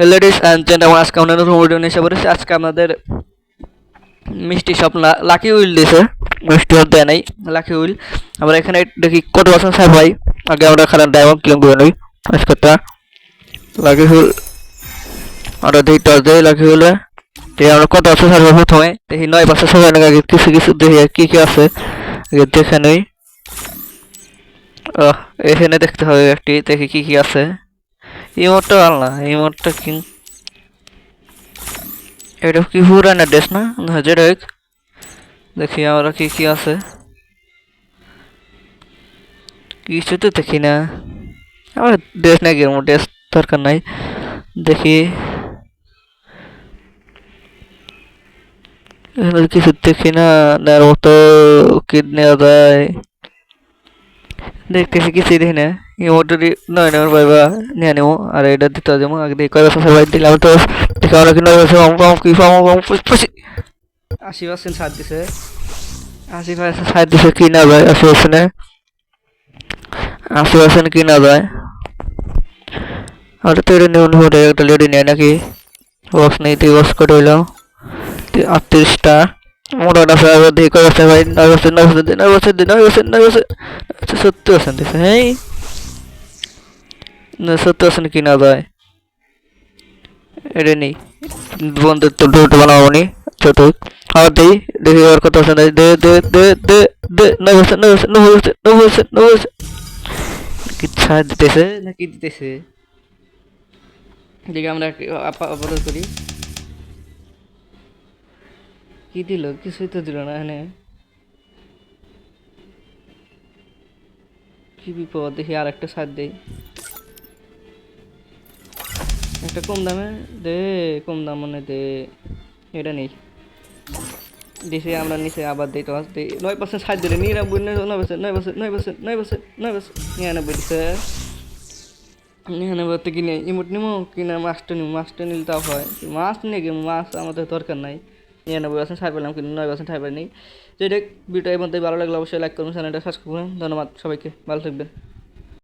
Ladies and gentleman আজকে আমরা নতুন ভিডিও নিয়ে এসে পড়েছি। আজকে আমাদের মিষ্টি সব লাকি উইল দিয়েছে। মিষ্টি হল দেয় নাই লাকি উইল আমরা এখানে দেখি কত বছর স্যার ভাই। আগে আমরা খারাপ ডায়মন্ড ক্লেম করে নিই। আজকেটা লাকি হুইল আমরা দেখি টস দেই লাকি হুইলে দেখি আমরা কত বছর স্যার প্রথমে। দেখি নয় বছর সবাই আগে? কিছু কিছু দেখি কি কি আছে? দেখে নেই। এখানে দেখতে হবে একটি, দেখি কি কি আছে। ইমোটটা ভালো না ইমোটটা কি এটা কি পুরানা ড্রেস না? যেটা হোক। দেখি আমরা কি কি আছে। কিছু তো দেখি না। আমার ড্রেস নাই গেম ড্রেস দরকার নাই। দেখি। কিছু দেখি না। নেওয়ার মতো কি নেওয়া যায় দেখতেছি, কিছুই দেখি না। কয় বছর সবাই দিলাম তো দেখে কি নয় বছর কম কম কি কম কম পঁচিশ আশি পার্সেন্ট ছাড় দিছে আশি পার্সেন্ট ছাড় দিছে কি না যায় আশি পার্সেন্টে আশি পার্সেন্ট কি না যায় আর তো এটা নিউন হতে একটা লেডি নেয় নাকি বক্স নেই তুই বক্স করে হইলাম আটত্রিশটা মোটামুটি আছে আবার দিয়ে কয় বছর ভাই নয় বছর নয় বছর নয় বছর নয় বছর নয় বছর সত্তর পার্সেন্ট দিছে হ্যাঁ না সত্তর কিনা যায়? এটা নেই। বন্ধুত্ব দুটো বানাবো নি ছোট আবার দেই দেখি আর কত আছে? দে দে দে দে দে বছর, নয় বছর নয় বছর কি ছাড় দিতেছে? না কি দিতেছে? দেখি আমরা আপাতত করি। কি দিল? কিছুই তো দিল না এখানে। কি বিপদ? দেখি আর একটা সার দেই। একটা কম দামে দে, কম দাম মানে দে, এটা নেই। দিছে আমরা নিচে আবার দিই টস দিই। নয় পার্সেন্ট সার দিলে নিরানব্বই, নয় নয় পার্সেন্ট নয় পার্সেন্ট নয় পার্সেন্ট নয় পার্সেন্ট নয় পার্সেন্ট নিরানব্বই দিছে। নিরানব্বই থেকে কিনে ইমোট নিমো, কিনা মাছটা নিমো, মাছটা নিলে তাও হয়। মাছ নিয়ে গেম মাছ আমাদের দরকার নাই। নিরানব্বই পার্সেন্ট ছাড় পেলাম কিন্তু নয় পার্সেন্ট ছাড় পাইনি যেটা ভিডিও এই মধ্যে ভালো লাগলে অবশ্যই লাইক করুন চ্যানেলটা সাবস্ক্রাইব করুন ধন্যবাদ সবাইকে। ভালো থাকবেন।